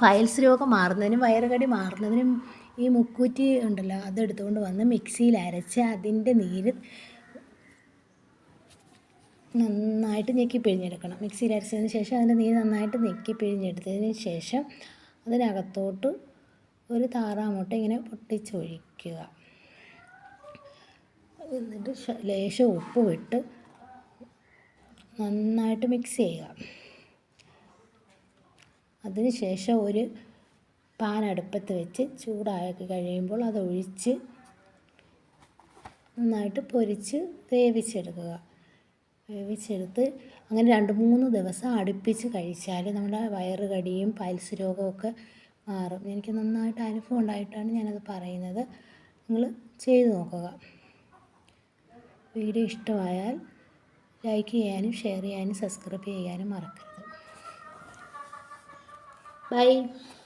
Files രോഗം മാറുന്നതിനും വയറുകടി മാറുന്നതിനും ഈ മുക്കൂറ്റി ഉണ്ടല്ലോ അതെടുത്തുകൊണ്ട് വന്ന് മിക്സിയിൽ അരച്ച് അതിന്റെ നീര് നന്നായിട്ട് ഞെക്കി പിഴിഞ്ഞെടുക്കണം. മിക്സിയിൽ അരച്ചതിന് ശേഷം അതിന്റെ നീര് നന്നായിട്ട് ഞെക്കി പിഴിഞ്ഞെടുത്തതിന് ശേഷം അതിനകത്തോട്ട് ഒരു താറാമുട്ട ഇങ്ങനെ പൊട്ടിച്ചൊഴിക്കുക. എന്നിട്ട് ലേശം ഉപ്പ് വിട്ട് നന്നായിട്ട് മിക്സ് ചെയ്യുക. അതിന് ശേഷം ഒരു പാൻ അടുപ്പത്ത് വെച്ച് ചൂടാക്കി കഴിയുമ്പോൾ അതൊഴിച്ച് നന്നായിട്ട് പൊരിച്ച് വേവിച്ചെടുക്കുക. വേവിച്ചെടുത്ത് അങ്ങനെ രണ്ട് മൂന്ന് ദിവസം അടുപ്പിച്ച് കഴിച്ചാൽ നമ്മുടെ വയറ് കടിയും പൈൽസ് രോഗമൊക്കെ മാറും. എനിക്ക് നന്നായിട്ട് അനുഭവം ഉണ്ടായിട്ടാണ് ഞാനത് പറയുന്നത്. നിങ്ങൾ ചെയ്തു നോക്കുക. വീഡിയോ ഇഷ്ടമായാൽ ലൈക്ക് ചെയ്യാനും ഷെയർ ചെയ്യാനും സബ്സ്ക്രൈബ് ചെയ്യാനും മറക്കരുത്. 拜。